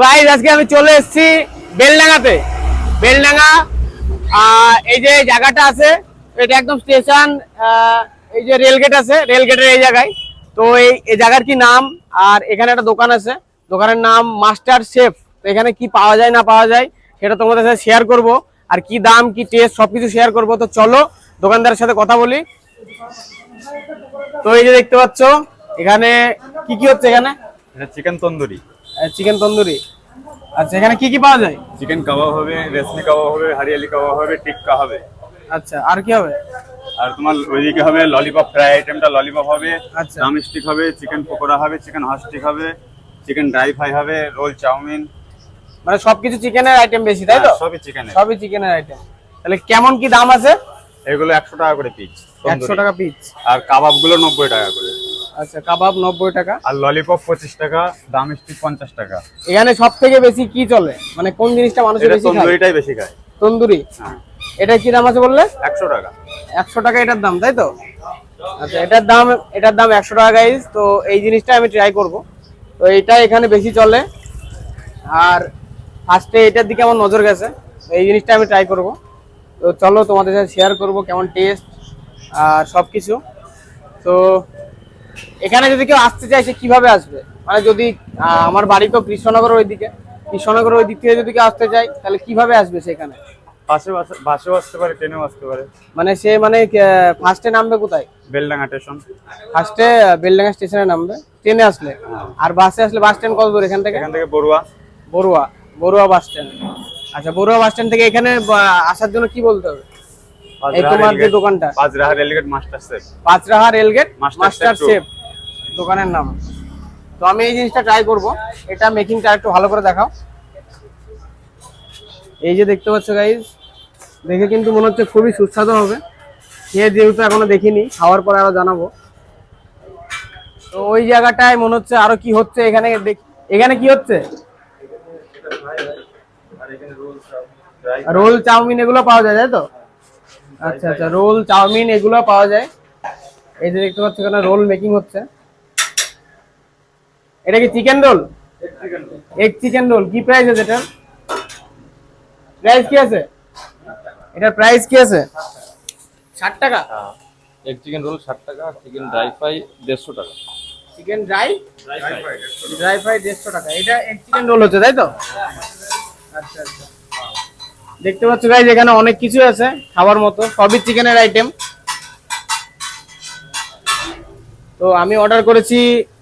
Guys আজকে আমি চলে এসেছি বেলডাঙ্গাতে। বেলডাঙ্গা এই যে জায়গাটা আছে, এটা একদম স্টেশন এই যে রেলগেট আছে রেলগেটের এই জায়গায়। তো এই এই জায়গার কি নাম? আর এখানে একটা দোকান আছে। দোকানের নাম মাস্টার শেফ। তো এখানে কি পাওয়া যায়, না পাওয়া যায়, সেটা তোমাদের সাথে শেয়ার করব। আর কি দাম, কি টেস্ট সবকিছু শেয়ার করব। তো চলো, দোকানদারের সাথে কথা বলি। তো এই যে দেখতে পাচ্ছ, এখানে কি কি হচ্ছে এখানে? চিকেন তন্দুরি। চিকেন তন্দুরি। আচ্ছা এখানে কি কি পাওয়া যায়? চিকেন কাবাব হবে রেশমি কাবাব হবে হারিয়ালি কাবাব হবে টিক্কা হবে। আচ্ছা আর কি হবে? আর তোমার ওইদিকে হবে ললিপপ ফ্রাই আইটেমটা ললিপপ হবে আচ্ছা। দাম স্টিক হবে চিকেন পকোড়া হবে চিকেন হট স্টিক হবে চিকেন ড্রাই ফ্রাই হবে রোল চাউমিন। মানে সবকিছু চিকেনের আইটেম বেশি তাই তো? হ্যাঁ, সবই চিকেনের। সবই চিকেনের আইটেম তাহলে কেমন কি দাম আছে? এগুলো একশো টাকা করে পিস একশো টাকা পিস আর কাবাবগুলো নব্বই টাকা করে। আচ্ছা কাবাব নব্বই টাকা। আর ললিপপ পঁচিশ টাকা দাম স্টিক পঞ্চাশ টাকা। এখানে সব থেকে বেশি কি চলে? মানে কোন জিনিসটা মানুষের বেশি খায়? তন্দুরিটাই বেশি খায়। তন্দুরি? হ্যাঁ। এটা কি দাম আছে বললে? একশো টাকা। একশো টাকা এটার দাম তাই তো? আচ্ছা এটার দাম এটার দাম একশো টাকা গাইজ তো এই জিনিসটা আমি ট্রাই করব। তো এটা এখানে বেশি চলে। আর ফার্স্টে এটার দিকে আমার নজর গেছে। তো এই জিনিসটা আমি ট্রাই করব। তো চলো তোমাদের সাথে শেয়ার করব কেমন টেস্ট আর সব কিছু তো এখানে যদি কেউ আসতে চায় সে কীভাবে আসবে? মানে যদি আমার বাড়ি তো কৃষ্ণনগর ওইদিকে কৃষ্ণনগর ওই দিক থেকে যদি কেউ আসতে চায় তাহলে কীভাবে আসবে সেখানে বাসে বাসেও আসতে পারে ট্রেনেও আসতে পারে। মানে সে মানে ফার্স্টে নামবে কোথায়? বেলডাঙ্গা স্টেশন। ফার্স্টে বেলডাঙ্গা স্টেশনে নামবে ট্রেনে আসলে। আর বাসে আসলে বাস স্ট্যান্ড কত দূর এখান থেকে? এখান থেকে বড়ুয়া। বড়ুয়া বড়ুয়া বাস স্ট্যান্ড আচ্ছা বড়ুয়া বাস স্ট্যান্ড থেকে এখানে আসার জন্য কি বলতে হবে? এই তোমার যে দোকানটা? Pachraha rail gate master chef Pachraha rail gate master master chef chef দোকানের নাম। তো আমি এই জিনিসটা ট্রাই করব। এটা মেকিংটা একটু ভালো করে দেখাও। এই যে দেখতে পাচ্ছ গাইজ দেখে কিন্তু মনে হচ্ছে খুবই সুস্বাদু হবে। খেয়ে যেহেতু এখনও দেখিনি খাওয়ার পরে আরও জানাব। তো ওই জায়গাটায় মনে হচ্ছে আরও কি হচ্ছে এখানে দেখ- এখানে কি হচ্ছে? রোল চাউমিন এগুলো পাওয়া যায় তাই তো? আচ্ছা আচ্ছা রোল চাউমিন এগুলো পাওয়া যায়। এই যে দেখতে পাচ্ছ এখানে রোল মেকিং হচ্ছে। এটা কি chicken roll egg chicken roll কি প্রাইস আছে এটার? প্রাইস কি আছে? এটার প্রাইস কি আছে? ষাট টাকা? এক চিকেন রোল ষাট টাকা চিকেন ড্রাই ফ্রাই দেড়শো টাকা। চিকেন ড্রাই ড্রাই ফ্রাই দেড়শো টাকা। এটা এক চিকেন রোল হচ্ছে তাই তো? আচ্ছা আচ্ছা। দেখতে পাচ্ছ গাইজ এখানে অনেক কিছু আছে খাবার মতো সবই চিকেনের আইটেম তো আমি অর্ডার করেছি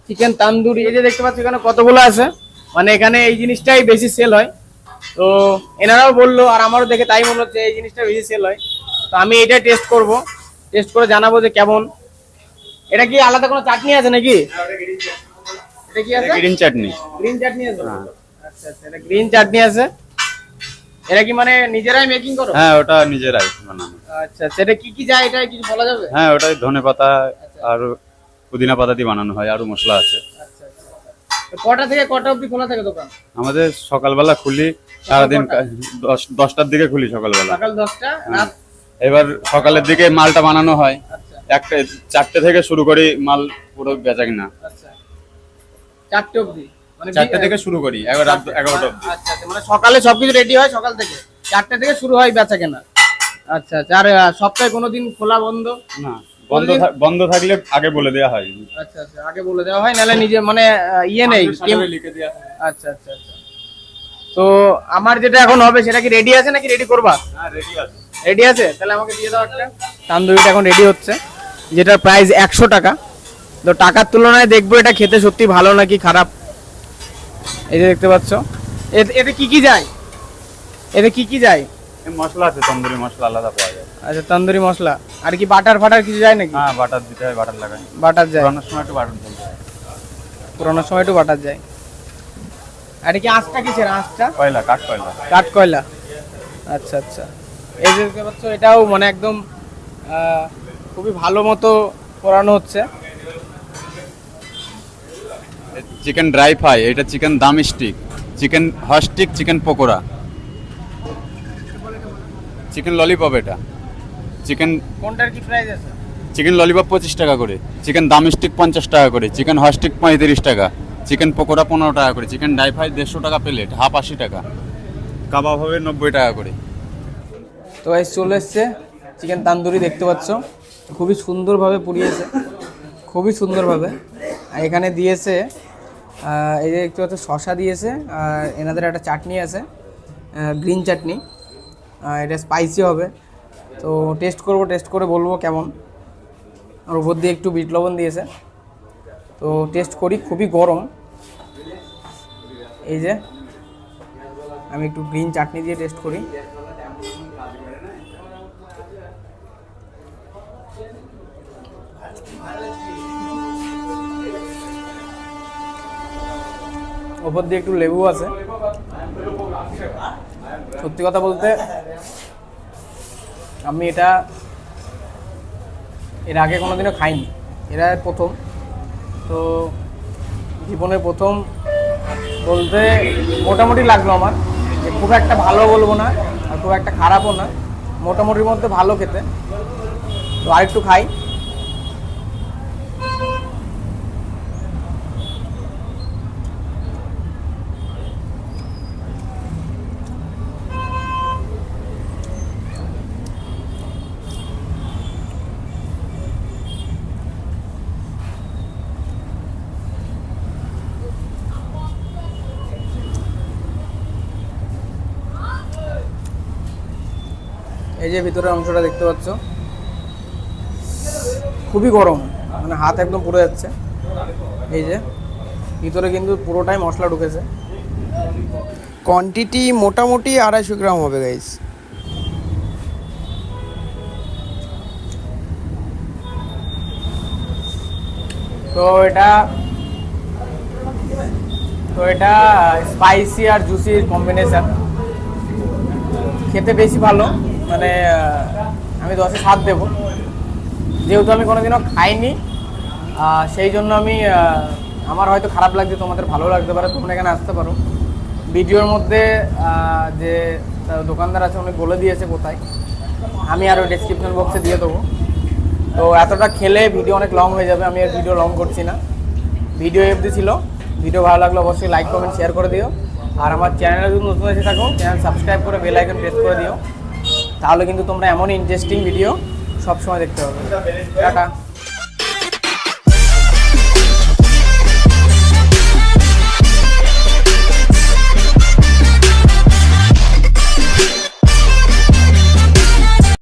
চিকেন তান্দুরি এই যে দেখতে পাচ্ছ এখানে কতগুলো আছে। মানে এখানে এই জিনিসটাই বেশি সেল হয়। তো এনারাও বলল আর আমারও দেখে তাই মনে হচ্ছে এই জিনিসটা বেশি সেল হয়। তো আমি এটা টেস্ট করব। টেস্ট করে জানাব যে কেমন। এটা কি আলাদা কোনো চাটনি আছে নাকি? এটা কি আছে? গ্রিন চাটনি গ্রিন চাটনি আছে। আচ্ছা আচ্ছা এটা গ্রিন চাটনি আছে। এটা কি মানে নিজেরাই মেকিং করো? হ্যাঁ ওটা নিজেরাই বানানো। আচ্ছা সেটা কি কি যায় এটা কিছু বলা যাবে? হ্যাঁ ওটাই ধনে পাতা আর পুদিনা পাতা দিয়ে বানানো হয় আরও মশলা আছে। আচ্ছা আচ্ছা কটা থেকে কটা অবধি খোলা থাকে দোকান? আমাদের সকালবেলা খুলি সারাদিন দশ দশটার দিকে খুলি সকালবেলা। সকাল দশটা রাত? এবার সকালের দিকে মালটা বানানো হয়। আচ্ছা। একটা চারটে থেকে শুরু করি মাল পুরো বেচা কিনা। আচ্ছা। চারটে অবধি? চারটে বি- থেকে শুরু করি রাত এগারোটা অব্দি আচ্ছা আচ্ছা মানে সকালে সবকিছু রেডি হয় সকাল থেকে। চারটে থেকে শুরু হয় বেচা কেনা। আচ্ছা আচ্ছা আর সপ্তাহে কোনোদিন খোলা বন্ধ? না বন্ধ বন্ধ থাকলে আগে বলে দেওয়া হয়। আচ্ছা আচ্ছা আগে বলে দেওয়া হয় নাহলে নিজে মানে ইয়ে নেই লিখে দেওয়া আচ্ছা আচ্ছা আচ্ছা। তো আমার যেটা এখন হবে সেটা কি রেডি আছে নাকি রেডি করবা? হ্যাঁ রেডি আছে। রেডি আছে? তাহলে আমাকে দিয়ে দাও একটা। তান্দুরিটা এখন রেডি হচ্ছে যেটার প্রাইস একশো টাকা। তো টাকার তুলনায় দেখব এটা খেতে সত্যি ভালো নাকি খারাপ? এই যে দেখতে পাচ্ছ এতে কি কি যায়? এতে কি কি যায়? মশলা আছে তন্দুরি মশলা আলাদা পাওয়া যায়। আচ্ছা তন্দুরি মশলা। আর কি বাটার ফাটার কিছু যায় নাকি? হ্যাঁ বাটার দিতে হয় বাটার লাগাই। বাটার যায়। পুরানোর সময় একটু বাটার দিতে হয়। পুরোনো সময় একটু বাটার যায়। আর কি আঁচটা কিসের? আঁচটা? কয়লা কাঠ কয়লা। কাঠ কয়লা। আচ্ছা আচ্ছা। এই যে দেখতে পাচ্ছ এটাও মানে একদম খুবই ভালো মতো করানো হচ্ছে। চিকেন ড্রাই ফ্রাই এটা চিকেন দাম stick chicken hot stick chicken pakora. Chicken lollipop এটা। চিকেন কোনটার কি প্রাইস আছে? চিকেন ললিপপ পঁচিশ টাকা করে চিকেন দাম স্টিক পঞ্চাশ টাকা করে চিকেন হট স্টিক পঁয়ত্রিশ টাকা চিকেন পকোড়া পনেরো টাকা করে চিকেন ড্রাই ফ্রাই দেড়শো টাকা প্লেট হাফ আশি টাকা কাবাব হবে নব্বই টাকা করে। তো গাইস চলে এসছে চিকেন তান্দুরি দেখতে পাচ্ছ। খুবই সুন্দরভাবে পুড়িয়েছে খুবই সুন্দরভাবে। আর এখানে দিয়েছে এই যে দেখতে পাচ্ছ শশা দিয়েছে, আর এনাদের একটা চাটনি আছে গ্রিন চাটনি। এটা স্পাইসি হবে। তো টেস্ট করব টেস্ট করে বলব কেমন। আর উপর দিয়ে একটু বিট লবণ দিয়েছে। তো টেস্ট করি, খুবই গরম। এই যে, আমি একটু গ্রিন চাটনি দিয়ে টেস্ট করি। ওপর দিয়ে একটু লেবু আছে। সত্যি কথা বলতে, আমি এটা এর আগে কোনোদিনও খাইনি। এরা প্রথম। তো জীবনে প্রথম বলতে মোটামুটি লাগল আমার। খুব একটা ভালো বলব না, আর খুব একটা খারাপও না। মোটামুটির মধ্যে ভালো খেতে। তো আরেকটু খাই। এই যে ভিতরের অংশটা দেখতে পাচ্ছ খুবই গরম মানে হাত একদম পুড়ে যাচ্ছে। এই যে ভিতরে কিন্তু পুরোটাই মশলা ঢুকেছে। কোয়ান্টিটি মোটামুটি আড়াইশো গ্রাম হবে গাইস তো এটা তো এটা স্পাইসি আর জুসির কম্বিনেশন খেতে বেশি ভালো। মানে আমি দশে সাত দেবো। যেহেতু আমি কোনোদিনও খাইনি সেই জন্য আমি আমার হয়তো খারাপ লাগছে, তোমাদের ভালো লাগতে পারে, তোমরা এখানে আসতে পারো। ভিডিওর মধ্যে যে দোকানদার আছে, উনি বলে দিয়েছে কোথায়। আমি আরও ডেসক্রিপশন বক্সে দিয়ে দেবো। তো এতটা খেলে ভিডিও অনেক লং হয়ে যাবে, আমি আর ভিডিও লং করছি না। ভিডিও এফডি ছিল। ভিডিও ভালো লাগলে অবশ্যই লাইক কমেন্ট শেয়ার করে দিও। আর আমার চ্যানেলে যদি নতুন এসে থাকো চ্যানেল সাবস্ক্রাইব করে বেল আইকন প্রেস করে দিও। তাহলে কিন্তু তোমরা এমন ইন্টারেস্টিং ভিডিও সবসময় দেখতে পাবে। টাটা।